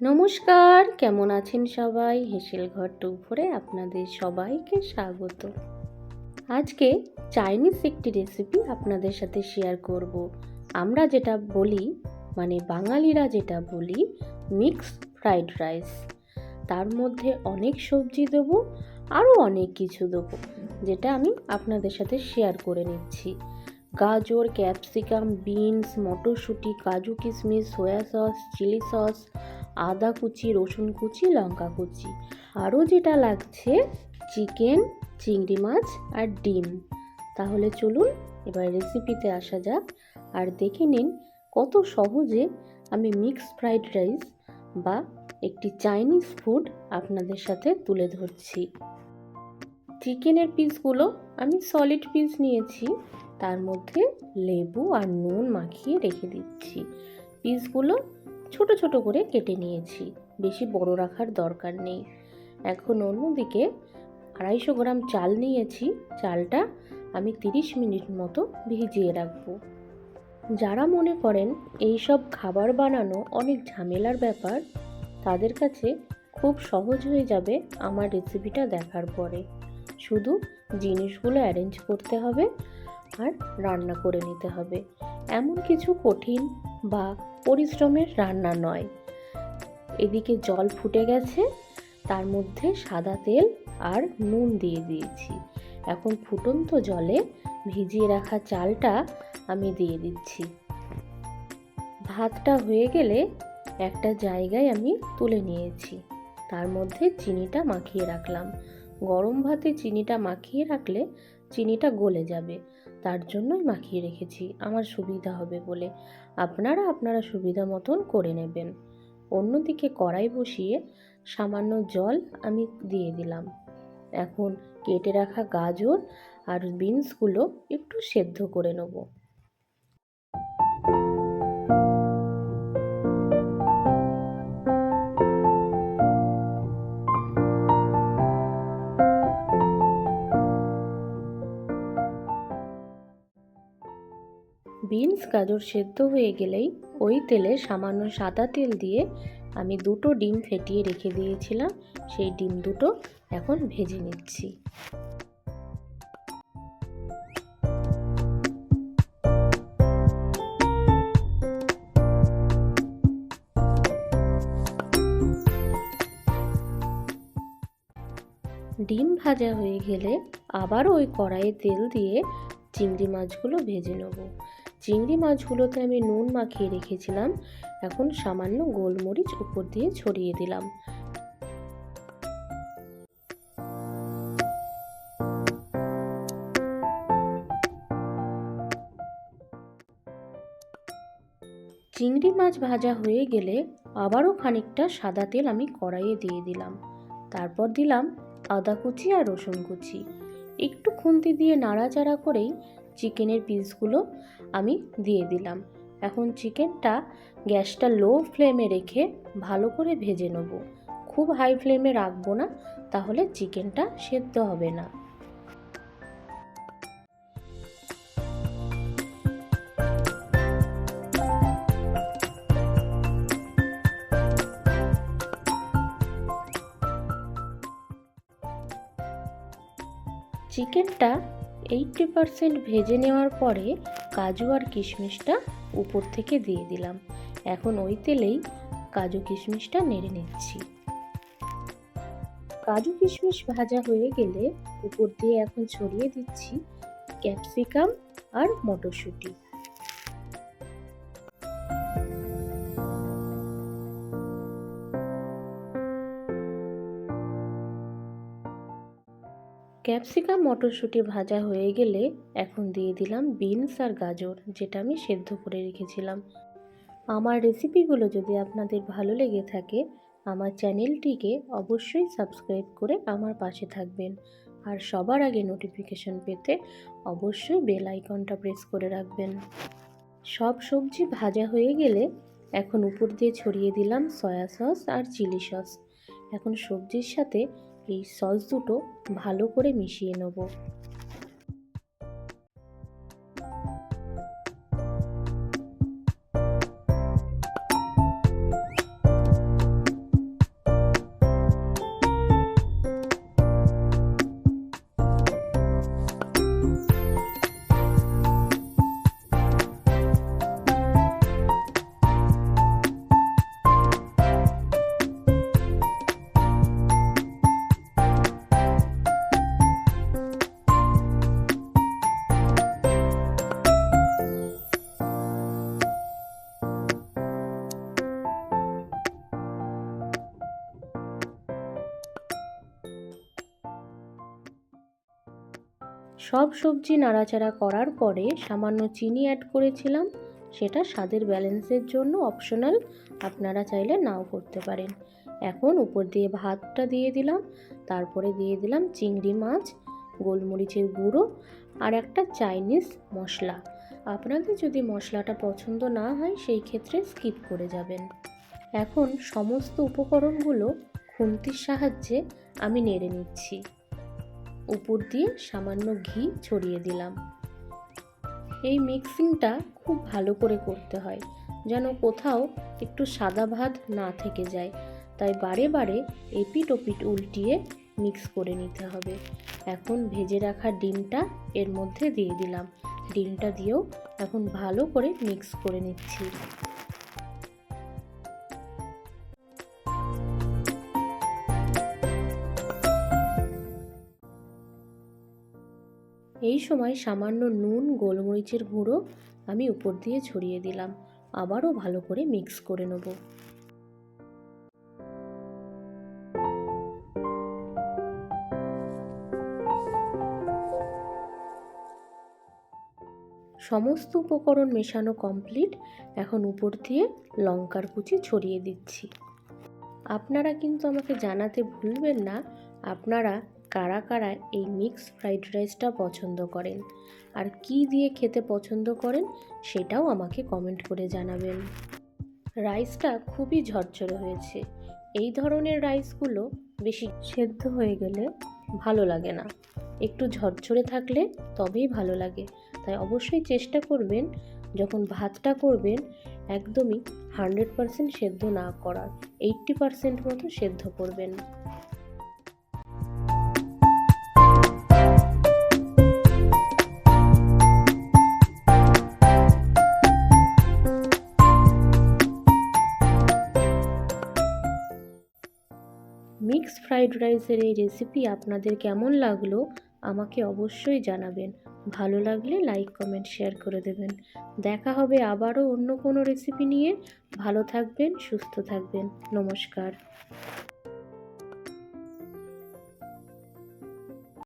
নমস্কার, কেমন আছেন সবাই? হেসেল ঘর ভরে আপনাদের সবাইকে স্বাগত। আজকে চাইনিজ একটি রেসিপি আপনাদের সাথে শেয়ার করব। আমরা যেটা বলি মানে বাঙালিরা যেটা বলি মিক্স ফ্রাইড রাইস তার মধ্যে অনেক সবজি দেবো, আরও অনেক কিছু দেবো, যেটা আমি আপনাদের সাথে শেয়ার করে নিচ্ছি। গাজর ক্যাপসিকাম বিনস মটরশুঁটি, কাজু কিশমিশ সয়া সস চিলি সস আদা কুচি, রসুন কুচি, লঙ্কা কুচি। আরও যেটা লাগছে, চিকেন, চিংড়ি মাছ আর ডিম। তাহলে চলুন এবার রেসিপিতে আসা যাক। আর দেখে নিন কত সহজে আমি মিক্স ফ্রাইড রাইস বা একটি চাইনিজ ফুড আপনাদের সাথে তুলে ধরছি। চিকেনের পিসগুলো আমি সলিড পিস নিয়েছি। তার মধ্যে লেবু আর নুন মাখিয়ে রেখে দিচ্ছি। পিসগুলো ছোট ছোট করে কেটে নিয়েছি। বেশি বড় রাখার দরকার নেই। এখন অন্যদিকে আড়াইশো গ্রাম চাল নিয়েছি। চালটা আমি তিরিশ মিনিট মতো ভিজিয়ে রাখব। যারা মনে করেন এই সব খাবার বানানো অনেক ঝামেলার ব্যাপার, তাদের কাছে খুব সহজ হয়ে যাবে আমার রেসিপিটা দেখার পরে। শুধু জিনিসগুলো অ্যারেঞ্জ করতে হবে আর রান্না করে নিতে হবে। এমন কিছু কঠিন বা পরিশ্রমের রান্না নয়। এদিকে জল ফুটে গেছে, তার মধ্যে সাদা তেল আর নুন দিয়ে দিয়েছি। এখন ফুটন্ত জলে ভিজিয়ে রাখা চালটা আমি দিয়ে দিচ্ছি। ভাতটা হয়ে গেলে একটা জায়গায় আমি তুলে নিয়েছি। তার মধ্যে চিনিটা মাখিয়ে রাখলাম। গরম ভাতে চিনিটা মাখিয়ে রাখলে চিনিটা গলে যাবে। তার জন্যই মাখিয়ে রেখেছি। আমার সুবিধা হবে বলে আপনারা আপনারা সুবিধা মতন করে নেবেন। অন্যদিকে কড়াই বসিয়ে সামান্য জল আমি দিয়ে দিলাম। এখন কেটে রাখা গাজর আর বিনসগুলো একটু সেদ্ধ করে নেব। বিনস গাজর সেদ্ধ হয়ে গেলেই ওই তেলে সামান্য সাদা তেল দিয়ে আমি দুটো ডিম ফেটিয়ে রেখে দিয়েছিলাম। সেই ডিম দুটো এখন ভেজে নিচ্ছি। ডিম ভাজা হয়ে গেলে আবার ওই কড়াইয়ে তেল দিয়ে চিংড়ি মাছগুলো ভেজে নেব। চিংড়ি মাছগুলোতে আমি নুন মাখিয়ে রেখেছিলাম। এখন সামান্য গোলমরিচ উপর দিয়ে ছড়িয়ে দিলাম। চিংড়ি মাছ ভাজা হয়ে গেলে আবারও খানিকটা সাদা তেল আমি কড়াইয়ে দিয়ে দিলাম। তারপর দিলাম আদা কুচি আর রসুন কুচি। একটু খুন্তি দিয়ে নাড়াচাড়া করেই চিকেনের পিসগুলো আমি দিয়ে দিলাম। এখন চিকেনটা গ্যাসটা লো ফ্লেমে রেখে ভালো করে ভেজে নেব। খুব হাই ফ্লেমে রাখব না, তাহলে চিকেনটা সেদ্ধ হবে না। চিকেনটা এইটটি পারসেন্ট ভেজে নেওয়ার পরে কাজু আর কিশমিশটা উপর থেকে দিয়ে দিলাম। এখন ওই তেলেই কাজু কিশমিশটা নেড়ে নিচ্ছি। কাজু কিশমিশ ভাজা হয়ে গেলে উপর দিয়ে এখন ছড়িয়ে দিচ্ছি ক্যাপসিকাম আর মটরশুঁটি। ক্যাপসিকাম মটরশুঁটি ভাজা হয়ে গেলে এখন দিয়ে দিলাম বিনস আর গাজর, যেটা আমি সেদ্ধ করে রেখেছিলাম। আমার রেসিপিগুলো যদি আপনাদের ভালো লেগে থাকে, আমার চ্যানেলটিকে অবশ্যই সাবস্ক্রাইব করে আমার পাশে থাকবেন। আর সবার আগে নোটিফিকেশন পেতে অবশ্যই বেল আইকনটা প্রেস করে রাখবেন। সব সবজি ভাজা হয়ে গেলে এখন উপর দিয়ে ছড়িয়ে দিলাম সয়া সস আর চিলি সস। এখন সবজির সাথে এই সস দুটো ভালো করে মিশিয়ে নেব। সব সবজি নাড়াচাড়া করার পরে সামান্য চিনি অ্যাড করেছিলাম। সেটা স্বাদের ব্যালেন্সের জন্য অপশনাল আপনারা চাইলে নাও করতে পারেন। এখন উপর দিয়ে ভাতটা দিয়ে দিলাম। তারপরে দিয়ে দিলাম চিংড়ি মাছ, গোলমরিচের গুঁড়ো আর একটা চাইনিজ মশলা। আপনাদের যদি মশলাটা পছন্দ না হয়, সেই ক্ষেত্রে স্কিপ করে যাবেন। এখন সমস্ত উপকরণগুলো খুন্তির সাহায্যে আমি নেড়ে নিচ্ছি। উপর দিয়ে সামান্য ঘি ছড়িয়ে দিলাম। এই মিক্সিংটা খুব ভালো করে করতে হয়, যেন কোথাও একটু সাদা ভাত না থেকে যায়। তাই বারে বারে এপিট ওপিট উল্টিয়ে মিক্স করে নিতে হবে। এখন ভেজে রাখা ডিমটা এর মধ্যে দিয়ে দিলাম। ডিমটা দিয়েও এখন ভালো করে মিক্স করে নিচ্ছি। এই সময় সামান্য নুন, গোলমরিচের গুঁড়ো আমি উপর দিয়ে ছড়িয়ে দিলাম। আবারও ভালো করে মিক্স করে নেব। সমস্ত উপকরণ মেশানো কমপ্লিট। এখন উপর দিয়ে লঙ্কার কুচি ছড়িয়ে দিচ্ছি। আপনারা কিন্তু আমাকে জানাতে ভুলবেন না। আপনারা কারা কারা এই মিক্স ফ্রাইড রাইসটা পছন্দ করেন? আর কি দিয়ে খেতে পছন্দ করেন? সেটাও আমাকে কমেন্ট করে জানাবেন। রাইসটা খুবই ঝরঝরে হয়েছে। এই ধরনের রাইসগুলো বেশি সেদ্ধ হয়ে গেলে ভালো লাগে না। একটু ঝরঝরে থাকলে তবেই ভালো লাগে। তাই অবশ্যই চেষ্টা করবেন, যখন ভাতটা করবেন, একদমই হান্ড্রেড পারসেন্ট সেদ্ধ না করার। এইট্টি পারসেন্ট মতো সেদ্ধ করবেন। ফ্রাইড রাইসের এই রেসিপি আপনাদের কেমন লাগল, আমাকে অবশ্যই জানাবেন। ভালো লাগলে লাইক কমেন্ট শেয়ার করে দেবেন। দেখা হবে আবারও অন্য কোনো রেসিপি নিয়ে। ভালো থাকবেন, সুস্থ থাকবেন। নমস্কার।